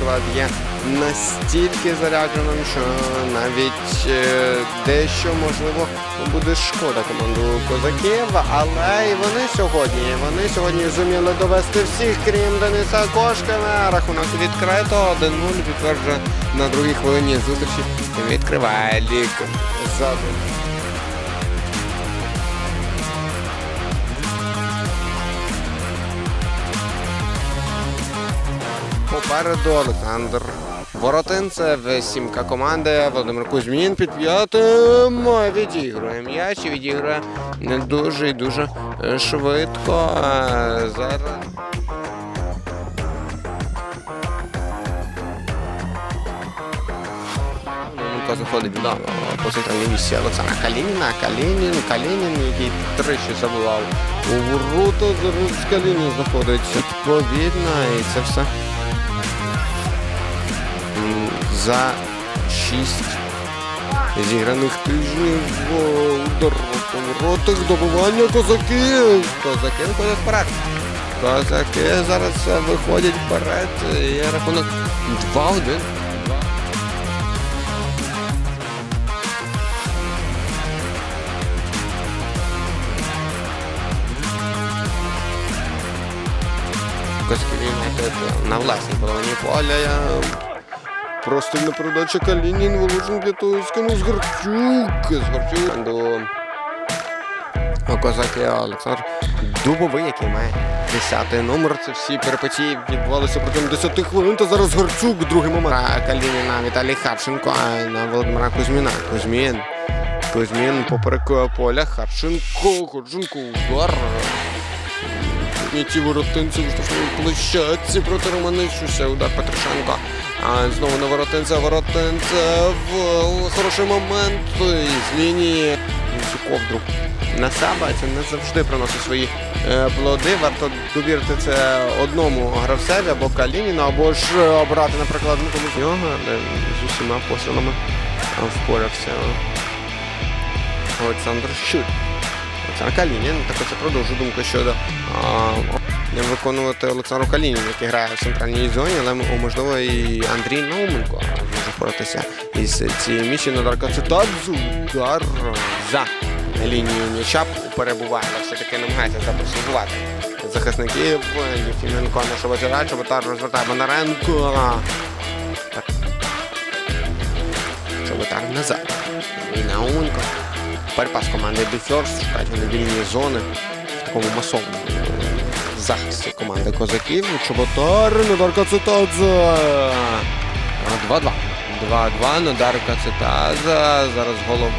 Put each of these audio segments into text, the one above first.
склад є настільки зарядженим, що навіть е, дещо можливо буде шкода команду козаків, але і вони сьогодні, вони сьогодні зуміли довести всіх, крім Дениса Кошкина. Рахунок відкрито 1-0 підтверджує на другій хвилині зустрічі. Відкриває лік ззаду. Попереду Олександр Воротинцев, сімка команди, Володимир Кузьмін під п'ятим. Відігрує м'яч і відігрує не дуже і дуже е, швидко. Зараз. Заходить до по центральній місці Олександра Калініна. Калінін, Калінін, який тричі забивав у ворота. Зараз Калінін заходить відповідно. І це все за шість зіграних тижнів. Удар воротах, добивання козаки. Козаки виходять вперед. Козаки зараз е, виходять вперед. Є рахунок 2-1. Козаків Юнайтед на власній половині поля. Я- Простильна передача Калінін, Волошин скинув з Горчук. З Горчук до Козаки Олександр Дубовий, який має 10 номер. Це всі перипетії відбувалися протягом 10 хвилин. Та зараз Горчук, другий момент. А Калініна Віталій Харченко а на Володимира Кузьміна. Кузьмін. Кузьмін поперек поля. Харченко. Харченко удар. Підняті воротинці в штрафній площадці проти Романищуся. Удар Петришенко. А знову на воротинця. Воротинця в хороший момент з лінії. Ковдру на себе. Це не завжди приносить свої е, плоди. Варто довірити це одному гравцеві або Калініну, або ж е, обрати, наприклад, комусь нього, де з усіма посилами впорався Олександр Щур. Олександр Калінін. Так це продовжу думку щодо виконувати Олександру Калініну, який грає в центральній зоні, але можливо і Андрій Науменко може впоратися із цією місією. Удар Кацетадзу. Удар за лінію м'яча перебуває, але все-таки намагається запросувати захисників. Єфіменко на Шабатіра, Чоботар розвертає Бондаренко. Чоботар назад. І Науменко. Борьба з командою Беферс, шукають вони вільні зони в такому масовому е, захисті команди козаків. Чоботар, Надар Кацетадзе. 2-2. 2-2, Надар Кацетадзе. Зараз головою.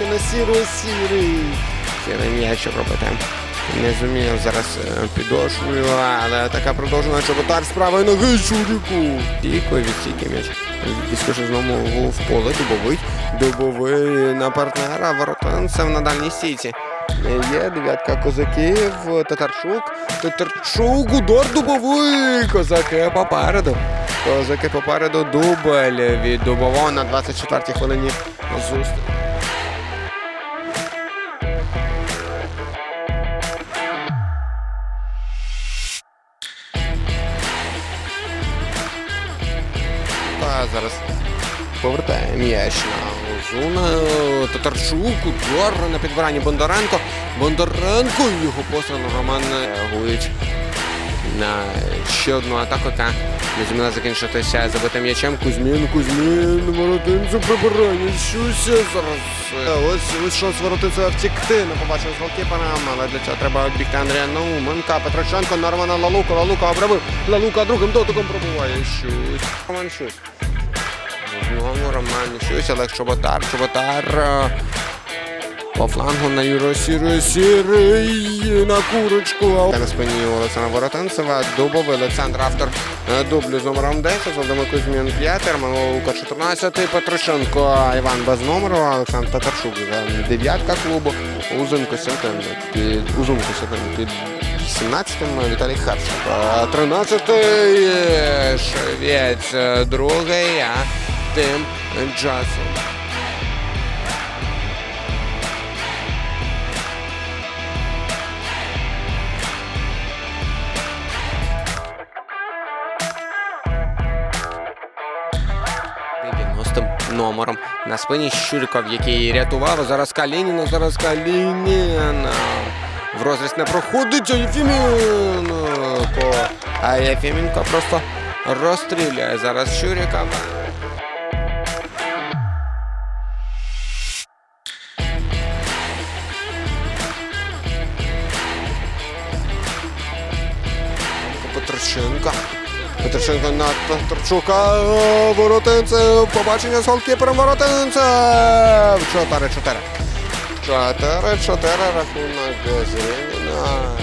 на сірий сірий. Сірий м'яч робити. Не зумів зараз е, підошвою, але така продовжена чоботар з правої ноги Чуріку. Стійкою від стійки м'яч. Відскочив знову в поле, дубовий. Дубовий на партнера, воротанцев на дальній стійці. Є дев'ятка козаків, Татарчук. Татарчук, удар дубовий. Козаки попереду. Козаки попереду дубль від дубового на 24-й хвилині зустріч. Зараз повертає м'яч на Озуна. Татарчук, удар на підбиранні Бондаренко. Бондаренко його постріл Роман реагують на ще одну атаку, яка не зуміла закінчитися забитим м'ячем. Кузьмін, Кузьмін, Воротинцю прибирає щуся зараз. Е, Ось, ось шанс Воротинця втікти. Не побачив з голкіпером, але для цього треба обігти Андрія Науменка. Петроченко на Романа Лалука. Лалука обробив. Лалука другим дотиком пробуває щусь. Роман Щусь. Знову Роман Щусь, Олег Чоботар. Чоботар. е, По флангу на Юро Сірий, Сірий на курочку. На спині Олександра Воротенцева. Дубовий Олександр, автор е, дублю з номером 10. Володимир Кузьмін 5, Роман Лука 14, Петрушенко, Іван без номеру, Олександр Татарчук, е, дев'ятка клубу, Узенко Сятин, під Узунко Сятин під 17-м Віталій Харченко. 13-й е, Швець, другий, а Дем Джасон. Номером на спині Щуриков, який рятував. Зараз Калініна, зараз Калініна. В розріз не проходить Єфіменко. А Єфіменко просто розстріляє зараз Щурикова. Петроченко на Петрчука. Воротинцев. Побачення з голкіпером Воротинцев. 4-4. 4-4 рахунок Зрівніна.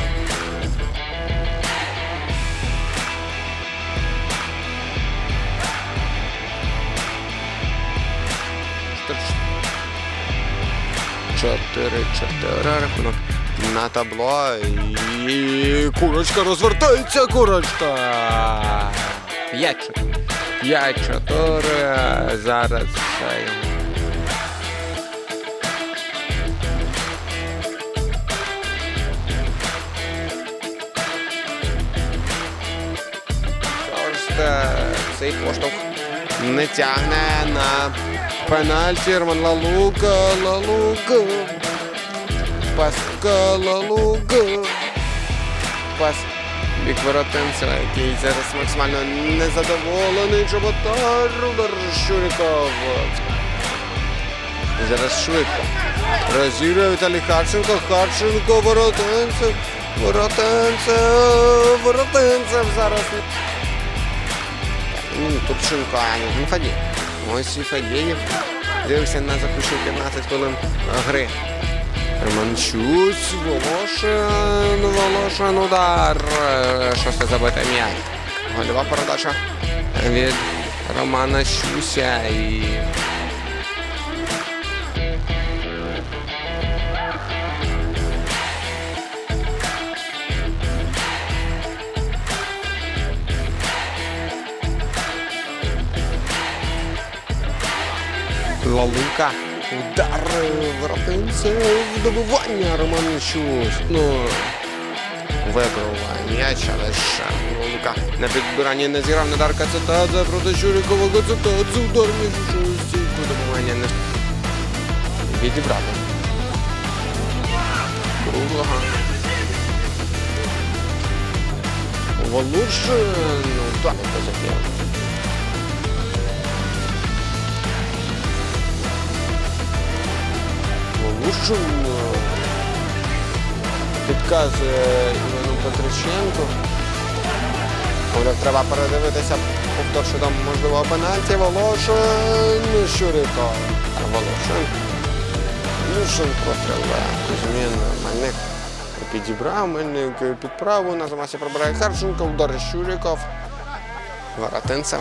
Чотири, чотири рахунок на табло. І курочка розвертається, курочка. П'ять. П'ять чотири. Зараз. цей. Поштовх не тягне на пенальті. Роман Лалука, Лалука. Паска Лалука. Пас бік воротинцева, який зараз максимально незадоволений. Чоботар, удар Щуриков. Зараз швидко. Розігрує Віталій Харченко. Харченко, Воротинцев. Воротинцев. Воротинцев зараз. Ну, Турченко, а не Фадієв. Ось і Фадієв. Дивився на заключні 15 хвилин гри. Романчусь, Волошин, Волошин, удар. Шосте забите м'яч. Гольова передача від Романа Щуся і. Лалука. Удар воротинцев, добивання Роман Щусь. Ну, вибрав м'яч, але ще Лалука на підбиранні не зіграв на Дарка Цитадзе проти Щурикова Цитадзе. Удар між стійку добивання не відібрати. Круглого. Волошин. Удар позаків. Волошин е, підказує Івану Петриченку. Мовляв, треба передивитися повтор, що там можливо пенальті. Волошин Щуриков. А Волошин. Волошин простріл. Кузьмін Мельник підібрав. Мельник під праву. На замасі пробирає Харченко. Удар Щуриков. Воротинцев.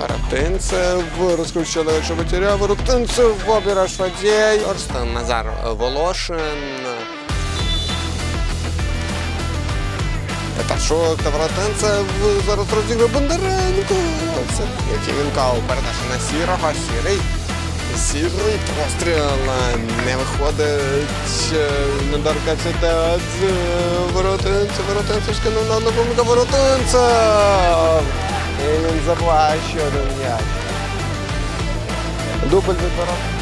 Воротинцев розкручили Чоботяря, Воротинцев, обіраш Фадєй. Орстен Назар Волошин. Петашок та Воротинцев зараз розігрує Бондаренко. Це Яківенка передача на Сірого. Сірий. Сірий постріл не виходить. Надарка Цитадзе. Воротинцев, Воротинцев скинув на допомогу Воротинцев. І він забуває ще один м'яч. Дубль від ворот.